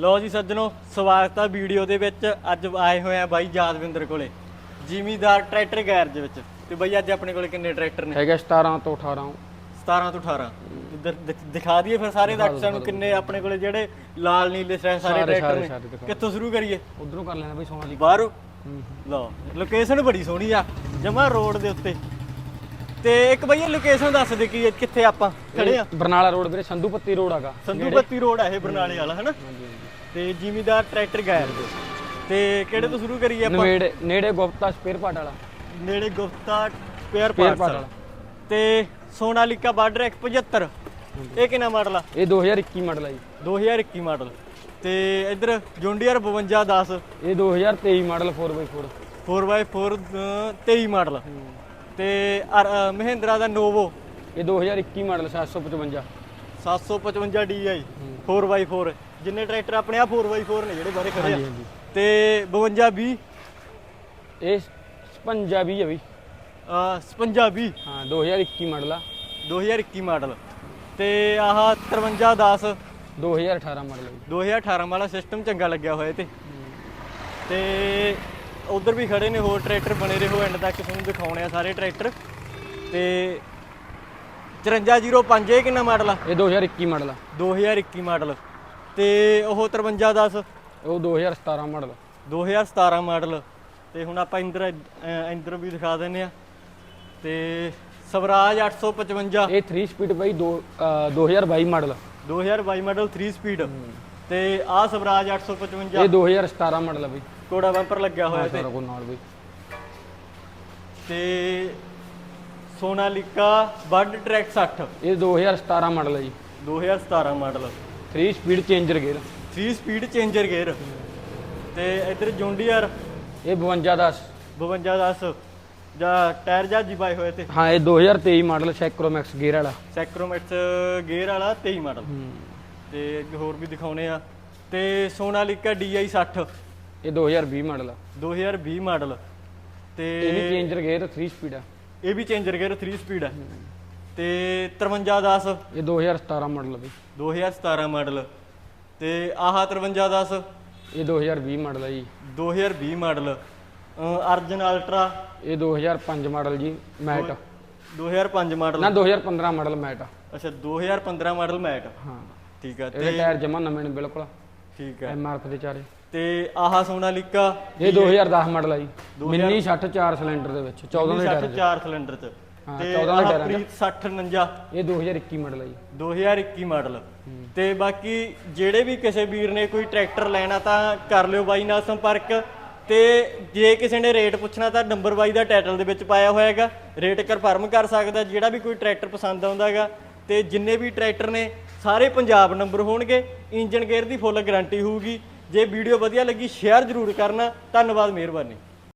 ਲਓ ਜੀ ਸੱਜਣੋ ਸਵਾਗਤ ਆ ਵੀਡੀਓ ਦੇ ਵਿੱਚ। ਅੱਜ ਆਏ ਹੋਏ ਆ ਬਾਈ ਯਾਦਵਿੰਦਰ ਕੋਲੇ ਜ਼ਿਮੀਦਾਰ ਟਰੈਕਟਰ ਗੈਰਜ ਵਿੱਚ। ਤੇ ਬਾਈ ਅੱਜ ਆਪਣੇ ਕੋਲੇ ਕਿੰਨੇ ਟਰੈਕਟਰ ਨੇ? ਹੈਗਾ 17 ਤੋਂ 18 17 ਤੋਂ 18 ਇੱਧਰ ਦਿਖ- ਦਿਖਾ ਦਈਏ ਫਿਰ ਸਾਰੇ ਦਰਸ਼ਕਾਂ ਨੂੰ ਕਿੰਨੇ ਆਪਣੇ ਕੋਲੇ ਜਿਹੜੇ ਲਾਲ ਨੀਲੇ ਸਾਰੇ ਸਾਰੇ- ਟਰੈਕਟਰ ਸਾਰੇ- ਨੇ। ਦਿਖਾ। ਕਿੱਥੋਂ ਸ਼ੁਰੂ ਕਰੀਏ? ਉਧਰੋਂ ਕਰ ਲੈਣਾ ਬਈ ਸੋਨਾ ਜੀ। ਬਾਹਰੋਂ? ਲਓ ਲੋਕੇਸ਼ਨ ਬੜੀ ਸੋਹਣੀ ਆ ਜਮਾ ਰੋਡ ਦੇ ਉੱਤੇ। ਤੇ ਇੱਕ ਬਈ ਲੋਕੇਸ਼ਨ ਦੱਸ ਦੇ ਕੀ ਕਿੱਥੇ ਆਪਾਂ ਖੜੇ ਆ? ਬਰਨਾਲਾ ਰੋਡ ਵੀਰੇ ਸੰਧੂ ਪੱਤੀ ਰੋਡ ਆਗਾ ਸੰਧੂ ਬੱਤੀ ਰੋਡ ਆ ਇਹ ਬਰਨਾਲੇ ਵਾਲਾ ਹੈਨਾ? ਤੇ ਜ਼ਿਮੀਦਾਰ ਟਰੈਕਟਰ ਗੈਰ ਦੇ। ਤੇ ਕਿਹੜੇ ਤੋਂ ਸ਼ੁਰੂ ਕਰੀਏ ਆਪਾਂ? ਨਵੇੜੇ ਨੇੜੇ ਗੁਪਤਾ ਸਪੇਅਰ ਪਾਰਟ ਵਾਲਾ। ਨੇੜੇ ਗੁਫਤਾ ਸਪੇਅਰ part ਵਾਲਾ। ਤੇ ਸੋਨਾਲੀਕਾ ਬਾਰਡਰ 175 ਇਹ ਕਿੰਨਾ ਮਾਡਲ ਆ? ਇਹ 2021 ਮਾਡਲ ਆ ਜੀ। 2021 ਮਾਡਲ ਤੇ ਇੱਧਰ ਜੌਂਡੀਅਰ 5210 ਇਹ 2023 ਮਾਡਲ 4x4 4x4 23 ਮਾਡਲ ਤੇ ਮਹਿੰਦਰਾ ਦਾ ਨੋਵੋ। ਇਹ 2021 ਮਾਡਲ 755 755 DI 4x4 ਜਿੰਨੇ ਟਰੈਕਟਰ ਆਪਣੇ ਆ 4x4 ਨੇ ਜਿਹੜੇ ਬਾਰੇ ਖੜੇ ਆ। ਹਾਂਜੀ ਤੇ 5220 ਇਹ 55 ਆ ਬਈ। ਅ 5620 ਹਾਂ 2021 ਮਾਡਲ ਆ। 2021 ਮਾਡਲ। ਤੇ ਆਹ 5310 2018 ਮਾਡਲ ਆ ਜੀ 2018 ਵਾਲਾ ਸਿਸਟਮ ਚੰਗਾ ਲੱਗਿਆ ਹੋਇਆ ਤੇ। ਤੇ ਉਧਰ ਵੀ ਖੜੇ ਨੇ ਹੋਰ ਟਰੈਕਟਰ ਬਣੇ ਰਹੋ ਐਂਡ ਤੱਕ ਤੁਹਾਨੂੰ ਦਿਖਾਉਣੇ ਆ ਸਾਰੇ ਟਰੈਕਟਰ। ਤੇ 5405 ਇਹ ਕਿੰਨਾ ਮਾਡਲ ਆ? ਇਹ 2021 ਮਾਡਲ ਆ। 2021 ਮਾਡਲ। ਤੇ ਉਹ 5310 ਉਹ 2017 ਮਾਡਲ 2017 ਮਾਡਲ। ਤੇ ਹੁਣ ਆਪਾਂ ਇੰਦਰ ਇੰਦਰ ਵੀ ਦਿਖਾ ਦਿੰਨੇ ਆ ਤੇ ਸਵਰਾਜ 855 ਇਹ 3 ਸਪੀਡ ਬਈ ਦੋ, ਅ, 2022 ਮਾਡਲ 2022 ਮਾਡਲ 3 ਸਪੀਡ ਤੇ ਆਹ ਸਵਰਾਜ 855 ਇਹ 2017 ਮਾਡਲ ਆ ਬਈ। ਕੋੜਾ ਬੰਪਰ ਲੱਗਿਆ ਹੋਇਆ ਤੇ। ਨਾਲ ਬਈ। ਤੇ ਸੋਨਾਲੀਕਾ ਬੱਡ ਟਰੈਕ 60 ਇਹ 2017 ਮਾਡਲ ਆ ਜੀ। 2017 model. 3 speed changer gear 3 speed changer gear ਤੇ ਇੱਧਰ ਜੌਂਡੀਅਰ ਇਹ 5210 5210 ਜਾਂ ਟਾਇਰ ਜਾਂ ਪਾਏ ਹੋਏ ਤੇ। ਹਾਂ ਇਹ 2023 ਮਾਡਲ ਸੈਕਰੋਮੈਕਸ ਗੇਅਰ ਵਾਲਾ। ਸੈਕਰੋਮੈਕਸ ਗੇਅਰ ਵਾਲਾ 23 ਮਾਡਲ। ਤੇ ਹੋਰ ਵੀ ਦਿਖਾਉਣੇ ਆ। ਤੇ ਸੋਨਾਲੀਕਾ DI 60 ਇਹ 2020 ਮਾਡਲ ਆ। 2020 ਮਾਡਲ। ਤੇ ਇਹ ਵੀ ਚੇਂਜਰ ਗੇਅਰ 3 ਸਪੀਡ ਆ। ਇਹ ਵੀ ਚੇਂਜਰ ਗੇਅਰ 3 ਸਪੀਡ ਹੈ ਤੇ 5310 ਇਹ 2017 ਮਾਡਲ ਆ ਬਈ। 2017 ਮਾਡਲ ਤੇ ਆਹ 5310 ਇਹ 2020 ਮਾਡਲ ਆ ਜੀ। 2020 ਮਾਡਲ ਅਰਜਨ ਅਲਟਰਾ। ਇਹ 2005 ਮਾਡਲ ਜੀ ਮੈਟ 2005 ਮਾਡਲ ਨਾ 2015 ਮਾਡਲ ਮੈਟ ਆ। ਅੱਛਾ 2015 ਮਾਡਲ ਮੈਟ ਹਾਂ। ਠੀਕ ਹੈ ਇਹਦੇ ਤੇ ਟਾਇਰ ਜਮਾ ਨਵੇਂ ਨੇ ਬਿਲਕੁਲ। ਠੀਕ ਹੈ ਐਮ ਆਰ ਪੀ ਦੇ ਚਾਰੇ। ਤੇ ਆਹ ਸੋਨਾਲੀਕਾ ਇਹ 2010 ਮਾਡਲ ਆ ਜੀ। ਮਿੰਨੀ 60 4 ਸਿਲੰਡਰ ਦੇ ਵਿੱਚ 14 ਦੇ ਟਾਇਰ 4 ਸਿਲੰਡਰ ਚ। ਤੇ 14 ਦੇ ਟਾਇਰਾਂ ਚ। ਪ੍ਰੀਤ 6049 ਇਹ 2021 ਮਾਡਲ ਆ ਜੀ। 2021 ਮਾਡਲ। ਤੇ ਬਾਕੀ ਜਿਹੜੇ ਵੀ ਕਿਸੇ ਵੀਰ ਨੇ ਕੋਈ ਟਰੈਕਟਰ ਲੈਣਾ ਤਾਂ ਕਰ ਲਿਓ ਬਾਈ ਨਾਲ ਸੰਪਰਕ। ਤੇ ਜੇ ਕਿਸੇ ਨੇ ਰੇਟ ਪੁੱਛਣਾ ਤਾਂ ਨੰਬਰ ਬਾਈ ਦਾ ਟਾਈਟਲ ਦੇ ਵਿੱਚ ਪਾਇਆ ਹੋਇਆ ਹੈਗਾ। ਰੇਟ ਕਨਫਰਮ ਕਰ ਸਕਦਾ ਜਿਹੜਾ ਵੀ ਕੋਈ ਟਰੈਕਟਰ ਪਸੰਦ ਆਉਂਦਾ ਹੈਗਾ। ਤੇ ਜਿੰਨੇ ਵੀ ਟਰੈਕਟਰ ਨੇ ਸਾਰੇ ਪੰਜਾਬ ਨੰਬਰ ਹੋਣਗੇ। ਇੰਜਨ ਗੇਅਰ ਦੀ ਫੁੱਲ ਗਾਰੰਟੀ ਹੋਊਗੀ। ਜੇ ਵੀਡੀਓ ਵਧੀਆ ਲੱਗੀ ਸ਼ੇਅਰ ਜ਼ਰੂਰ ਕਰਨਾ। ਧੰਨਵਾਦ ਮਿਹਰਬਾਨੀ।